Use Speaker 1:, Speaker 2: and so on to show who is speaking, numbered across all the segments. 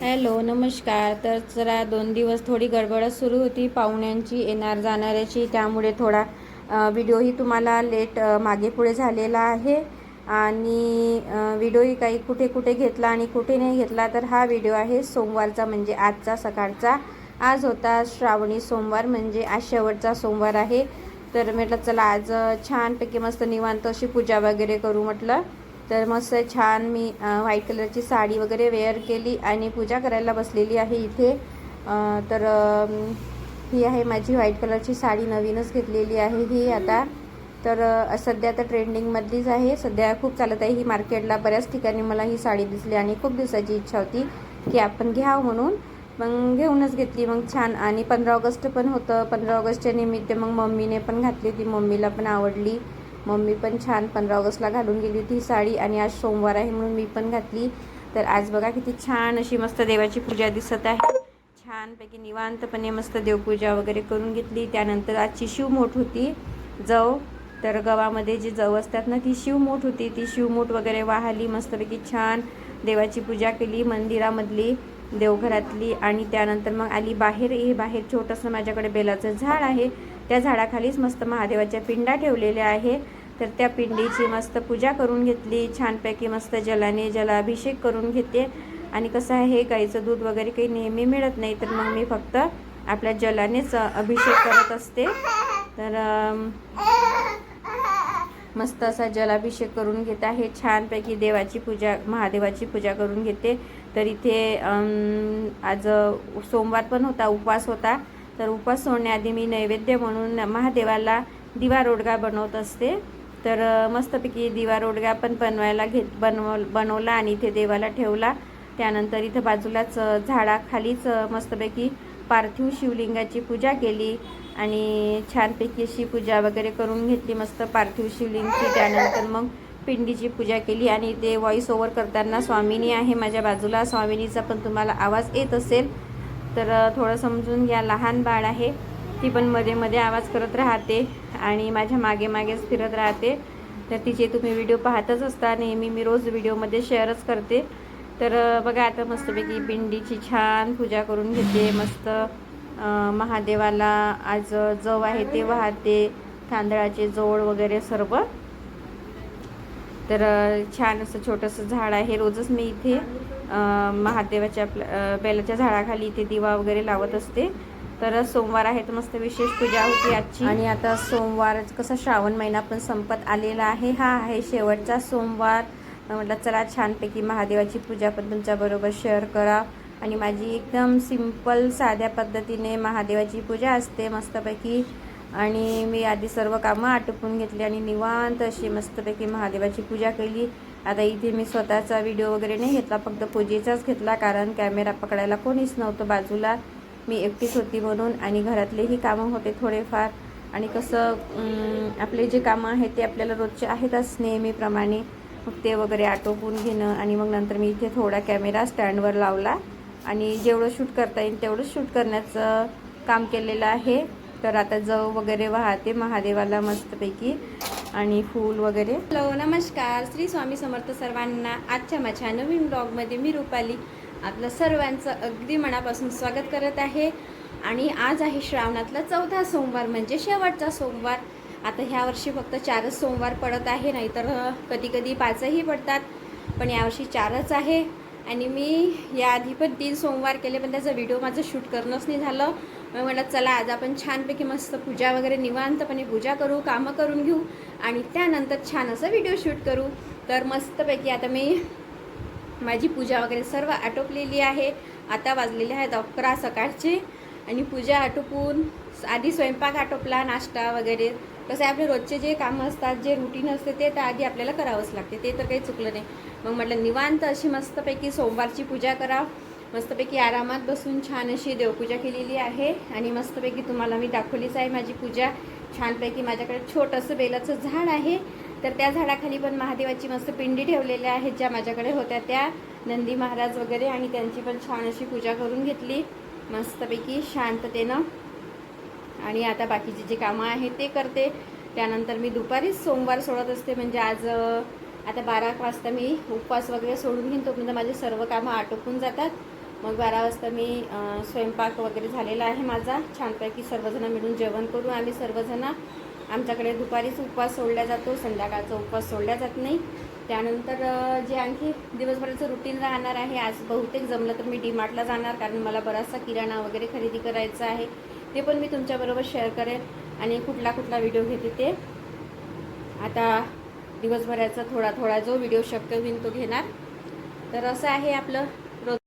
Speaker 1: Hello नमस्कार. तर जरा दोन दिवस थोडी गडबडच सुरू होती. पाहुण्यांची येणार जाणाऱ्याची त्यामुळे थोडा व्हिडिओही तुम्हाला लेट मागे पुढे झालेला आहे. आणि व्हिडिओही काही कुठे कुठे घेतला आणि कुठे नाही घेतला तर हा व्हिडिओ आहे सोमवारचा म्हणजे आजचा सकाळचा. आज होता श्रावणी सोमवार म्हणजे आज शेवटचा सोमवार आहे. तर म्हटलं चला आज छानपैकी मस्त निवांत अशी पूजा वगैरे करू म्हटलं. तर मस्त छान मी व्हाईट कलरची साडी वगैरे वेअर केली आणि पूजा करायला बसलेली आहे इथे. तर ही आहे माझी व्हाईट कलरची साडी नवीनच घेतलेली आहे ही आता. तर सध्या तर ट्रेंडिंगमधलीच आहे. सध्या खूप चालत आहे ही मार्केटला बऱ्याच ठिकाणी मला ही साडी दिसली आणि खूप दिवसाची इच्छा होती की आपण घ्यावं म्हणून. मग घेऊनच घेतली. मग छान. आणि पंधरा ऑगस्ट पण होतं. पंधरा ऑगस्टच्या निमित्त मग मम्मीने पण घातली होती. मम्मीला पण आवडली. मम्मी पण छान पंधरा ऑगस्टला घालून गेली होती ही साडी. आणि आज सोमवार आहे म्हणून मी पण घातली. तर आज बघा किती छान अशी मस्त देवाची पूजा दिसत आहे. छानपैकी निवांतपणे मस्त देवपूजा वगैरे करून घेतली. त्यानंतर आजची शिवमोठ होती. जव. तर गव्हामध्ये जी जव असतात ना ती शिवमोठ होती. ती शिवमूठ वगैरे वाहली. मस्तपैकी छान देवाची पूजा केली. मंदिरामधली. देवघरातली आणि त्यानंतर मग आली बाहेर. हे बाहेर छोटंसं माझ्याकडे बेलाचं झाड आहे. त्या झाडाखालीच मस्त महादेवाच्या पिंडा ठेवलेल्या आहे. तर त्या पिंडीची मस्त पूजा करून घेतली. छानपैकी मस्त जलाने जलाभिषेक करून घेते. आणि कसं आहे गाईचं दूध वगैरे काही नेहमी मिळत नाही तर मग मी फक्त आपल्या जलानेच अभिषेक करत असते. तर मस्त असा जलाभिषेक करून घेत आहे. छानपैकी देवाची पूजा महादेवाची पूजा करून घेते. तर इथे आज सोमवार पण होता उपवास होता. तर उपवास सोडण्याआधी मी नैवेद्य म्हणून महादेवाला दिवा रोडगा बनवत असते. तर मस्तपैकी दिवा रोडगा पण बनवायला घेत बनव बनवला आणि इथे देवाला ठेवला. त्यानंतर इथं बाजूलाच झाडाखालीच मस्तपैकी पार्थिव शिवलिंगाची पूजा केली आणि छानपैकी अशी पूजा वगैरे करून घेतली मस्त पार्थिव शिवलिंगची. त्यानंतर मग पिंडीची पूजा केली आणि ते व्हॉइस ओव्हर करताना स्वामिनी आहे माझ्या बाजूला. स्वामिनीचा पण तुम्हाला आवाज येत असेल तर थोडं समजून घ्या. लहान बाळ आहे ती पण मध्ये मध्ये आवाज करत राहते आणि माझ्या मागे मागेच फिरत राहते. तर तिचे तुम्ही व्हिडिओ पाहतच असता. नेहमी मी रोज व्हिडिओमध्ये शेअरच करते. तर बघा आता मस्तपैकी पिंडीची छान पूजा करून घेते. मस्त महादेवाला आज जव आहे ते वाहते. तांदळाचे जोड वगैरे सर्व. तर छान असं छोटंसं झाड आहे. रोजच मी इथे महादेवाच्या बेलाच्या झाडाखाली इथे दिवा वगैरे लावत असते. तर सोमवार आहे तर मस्त विशेष पूजा होती आजची. आणि आता सोमवार कसा श्रावण महिना पण संपत आलेला आहे. हा आहे शेवटचा सोमवार. म्हटलं चला छानपैकी महादेवाची पूजा पण तुमच्याबरोबर शेअर करा. आणि माझी एकदम सिंपल साध्या पद्धतीने महादेवाची पूजा असते मस्तपैकी. आणि मी आधी सर्व कामं आटोपून घेतली आणि निवांत अशी मस्तपैकी महादेवाची पूजा केली. आता इथे मी स्वतःचा व्हिडिओ वगैरे नाही घेतला फक्त पूजेचाच घेतला कारण कॅमेरा पकडायला कोणीच नव्हतं बाजूला. मी एकटीच होती म्हणून आणि घरातलेही कामं होते थोडेफार. आणि कसं आपले जे कामं आहेत ते आपल्याला रोजचे आहेतच नेहमीप्रमाणे. मग ते वगैरे आटोपून घेणं आणि मग नंतर मी इथे थोडा कॅमेरा स्टँडवर लावला आणि जेवढं शूट करता येईल तेवढं शूट करण्याचं काम केलेलं आहे. तर आता जव वगैरे वाहते महादेवाला मस्तपैकी आणि फूल वगैरे.
Speaker 2: हॅलो नमस्कार. श्री स्वामी समर्थ सर्वांना आजच्या माझ्या नवीन ब्लॉगमध्ये मी रुपाली आपलं सर्वांचं अगदी मनापासून स्वागत करत आहे. आणि आज आहे श्रावणातला चौथा सोमवार म्हणजे शेवटचा सोमवार. आता ह्या वर्षी फक्त चारच सोमवार पडत आहे नाहीतर कधी कधी पाचही पडतात. पण यावर्षी चारच आहे. आणि मी याआधी पण तीन सोमवार केले पण त्याचा व्हिडिओ माझं शूट करणंच नाही झालं. मग म्हटलं चला आज आपण छानपैकी मस्त पूजा वगैरे निवांतपणे पूजा करू कामं करून घेऊ आणि त्यानंतर छान असं व्हिडिओ शूट करू. तर मस्तपैकी आता मी माझी पूजा वगैरे सर्व आटोपलेली आहे. आता वाजलेले आहेत अकरा सकाळचे आणि पूजा आटोपून आधी स्वयंपाक आटोपला नाश्ता वगैरे. कसं आहे आपले रोजचे जे कामं असतात जे रुटीन असते ते तर आधी आपल्याला करावंच लागते. ते तर काही चुकलं नाही. मग म्हटलं निवांत अशी मस्तपैकी सोमवारची पूजा करा. मस्तपैकी आरामात बसून छान अशी देवपूजा केलेली आहे. आणि मस्तपैकी तुम्हाला मी दाखवलीच आहे माझी पूजा. छानपैकी माझ्याकडे छोटंसं बेलाचं झाड आहे. तर त्या झाडाखाली पण महादेवाची मस्त पिंडी ठेवलेल्या आहेत ज्या माझ्याकडे होत्या त्या. नंदी महाराज वगैरे आणि त्यांची पण छान अशी पूजा करून घेतली. मस्तपैकी शांततेनं. आणि आता बाकीचे जे कामं आहेत ते करते. त्यानंतर मी दुपारीच सोमवार सोडत असते. म्हणजे आज आता बारा वाजता मी उपवास वगैरे सोडून घेईन. तोपर्यंत माझे सर्व कामं आटोपून जातात. मग बारा वाजता मी स्वयंपाक वगैरे झालेला आहे माझा. छानपैकी सर्वजणं मिळून जेवण करू आम्ही सर्वजण. आमच्याकडे दुपारीच उपवास सोडला जातो. संध्याकाळचा उपवास सोडला जात नाही. त्यानंतर जे आणखी दिवसभराचं रुटीन राहणार आहे आज बहुतेक जमलं तर मी डीमार्टला जाणार. कारण मला बराचसा किराणा वगैरे खरेदी करायचा आहे. ते पण मी तुमच्याबरोबर शेअर करेन आणि कुठला कुठला व्हिडिओ घेते ते. आता दिवसभराचा थोडा थोडा जो व्हिडिओ शक्य होईल तो घेणार. तर असं आहे आपलं रोज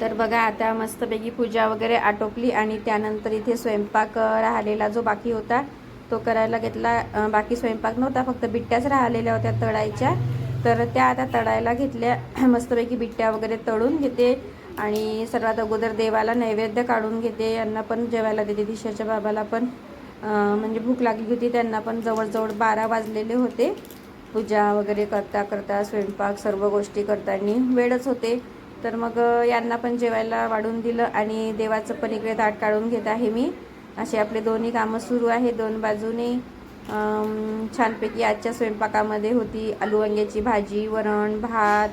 Speaker 1: तर बघा आता मस्तपैकी पूजा वगैरे आटोपली आणि त्यानंतर इथे स्वयंपाक राहिलेला जो बाकी होता तो करायला घेतला. बाकी स्वयंपाक नव्हता फक्त बिट्ट्याच राहिलेल्या होत्या तळायच्या. तर त्या आता तळायला घेतल्या. मस्तपैकी बिट्ट्या वगैरे तळून घेते. आणि सर्वात अगोदर देवाला नैवेद्य काढून घेते. यांना पण जेवायला देते. दिशाच्या बाबाला पण म्हणजे भूक लागली होती त्यांना पण जवळजवळ बारा वाजलेले होते. पूजा वगैरे करता करता स्वयंपाक सर्व गोष्टी करताना वेळच होते. तर मग यांना पण जेवायला वाढून दिलं आणि देवाचं पण इकडे ताट काढून घेत आहे मी. असे आपले दोन्ही कामं सुरू आहे दोन बाजूने छानपैकी आजच्या स्वयंपाकामध्ये होती आलू वांग्याची भाजी वरण भात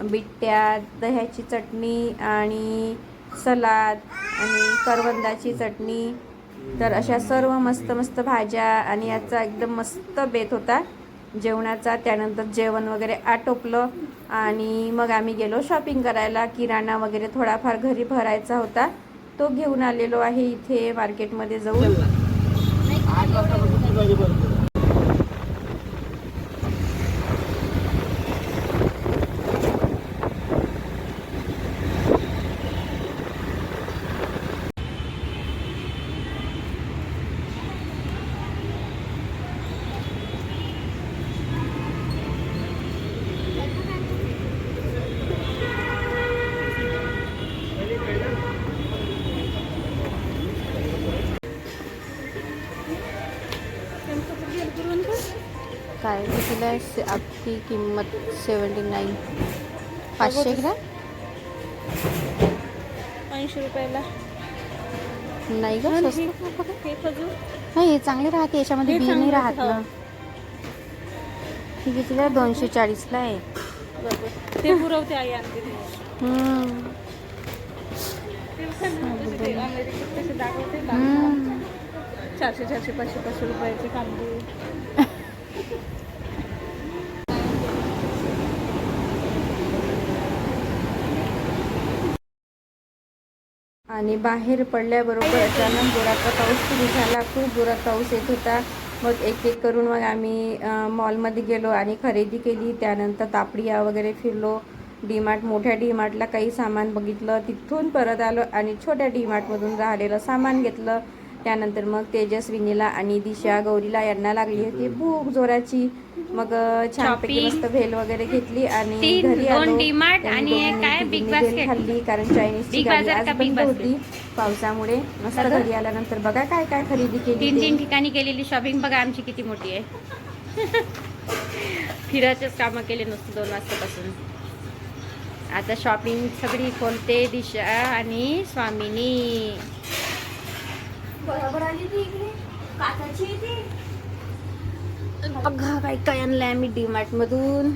Speaker 1: बिट्ट्या दह्याची चटणी आणि सलाद आणि करवंदाची चटणी. तर अशा सर्व मस्त मस्त भाज्या आणि याचा एकदम मस्त बेत होता जेवणाचा. त्यानंतर जेवण वगैरे आटोपलं आणि मग आम्ही गेलो शॉपिंग करायला. किराणा वगैरे थोडाफार घरी भरायचा होता. तो घेऊन आलेलो आहे इथे मार्केटमध्ये जाऊन. आहे से- आपली किंमत सेवन्टी नाईन पाचशे ग्रॅम
Speaker 2: ऐंशी रुपयाला.
Speaker 1: नाही ग नाही हे चांगले राहते याच्यामध्ये बी नाही राहत ना.
Speaker 2: हो.
Speaker 1: कितीला? दोनशे चाळीसला आहे
Speaker 2: ते पुरवते आई आणते. चारशे चारशे पाचशे पाचशे रुपयाचे कांदे.
Speaker 1: आणि बाहेर पडल्याबरोबर अचानक जोराचा पाऊस सुरू झाला. खूप जोरात पाऊस येत होता. मग एक एक करून मग आम्ही मॉलमध्ये गेलो आणि खरेदी केली. त्यानंतर तापडिया वगैरे फिरलो. डीमार्ट मोठ्या डीमार्टला काही सामान बघितलं. तिथून परत आलो आणि छोट्या डीमार्टमधून राहिलेलं सामान घेतलं. त्यानंतर मग तेजस्विनीला आणि दिशा गौरीला यांना लागली होती. भूक जोराची मग छानपैकी. मस्त भेल वगैरे घेतली आणि घरी
Speaker 2: दोन
Speaker 1: आलो
Speaker 2: आणि काय Big
Speaker 1: भेल. खाल्ली कारण चायनीजची
Speaker 2: Big
Speaker 1: गाडी आज बंद? होती पावसामुळे मस्त? घरी आल्यानंतर बघा काय काय खरेदी केली
Speaker 2: तीन. तीन ठिकाणी केलेली शॉपिंग बघा आमची किती मोठी आहे फिरायचेच कामं केले नसते दोन वाजतापासून आता शॉपिंग सगळी खोलते दिशा आणि स्वामिनी
Speaker 1: बरोबर आली ती इकडे काचाची.
Speaker 2: बघा काय काय आणलं आहे मी डीमार्टमधून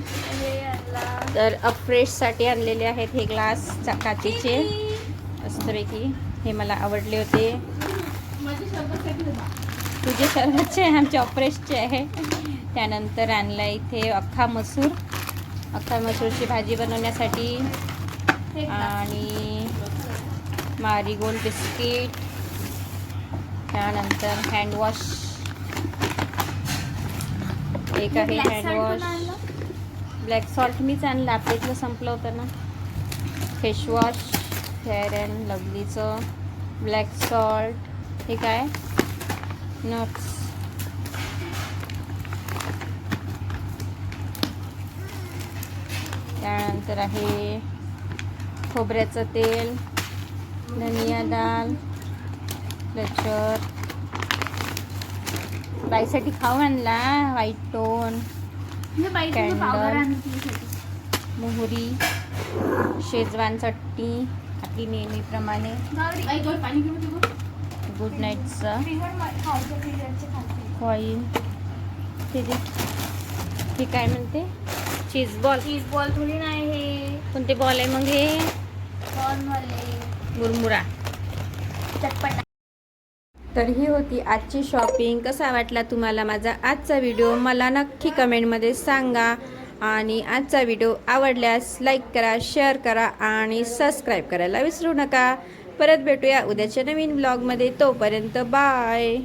Speaker 2: तर अप्रेशसाठी आणलेले आहेत हे ग्लास काचेचे असतपैकी हे मला आवडले होते. तुझे सर्वचे आहे आमचे अफ्रेशचे आहे. त्यानंतर आणलं इथे अख्खा मसूर. अख्खा मसूरची भाजी बनवण्यासाठी. आणि मारीगोल्ड बिस्किट. त्यानंतर हँडवॉश एक आहे हँडवॉश ब्लॅक सॉल्ट मीच आणलं आपल्या इथलं संपलं होतं ना. फेशवॉश फेअर अँड लवलीचं ब्लॅक सॉल्ट हे काय? नट्स त्यानंतर आहे खोबऱ्याचं तेल धनिया डाळ क्लचर बाईसाठी खाऊ आणला व्हाईट टोन कॅन्डल मोहरी
Speaker 1: शेजवान चटणी आपली नेहमीप्रमाणे गुड नाईटचं दे. हे काय म्हणते? चीज बॉल
Speaker 2: चीज बॉल थोडी नाही हे.
Speaker 1: कोणते बॉल आहे मग हे? मुरमुरा.
Speaker 2: चटपटा.
Speaker 1: तर ही होती आजची शॉपिंग कसा वाटला तुम्हाला माझा आजचा व्हिडिओ मला नक्की कमेंटमध्ये सांगा. आणि आजचा व्हिडिओ आवडल्यास लाईक करा शेअर करा आणि सबस्क्राईब करायला विसरू नका. परत भेटूया उद्याच्या नवीन ब्लॉगमध्ये तोपर्यंत बाय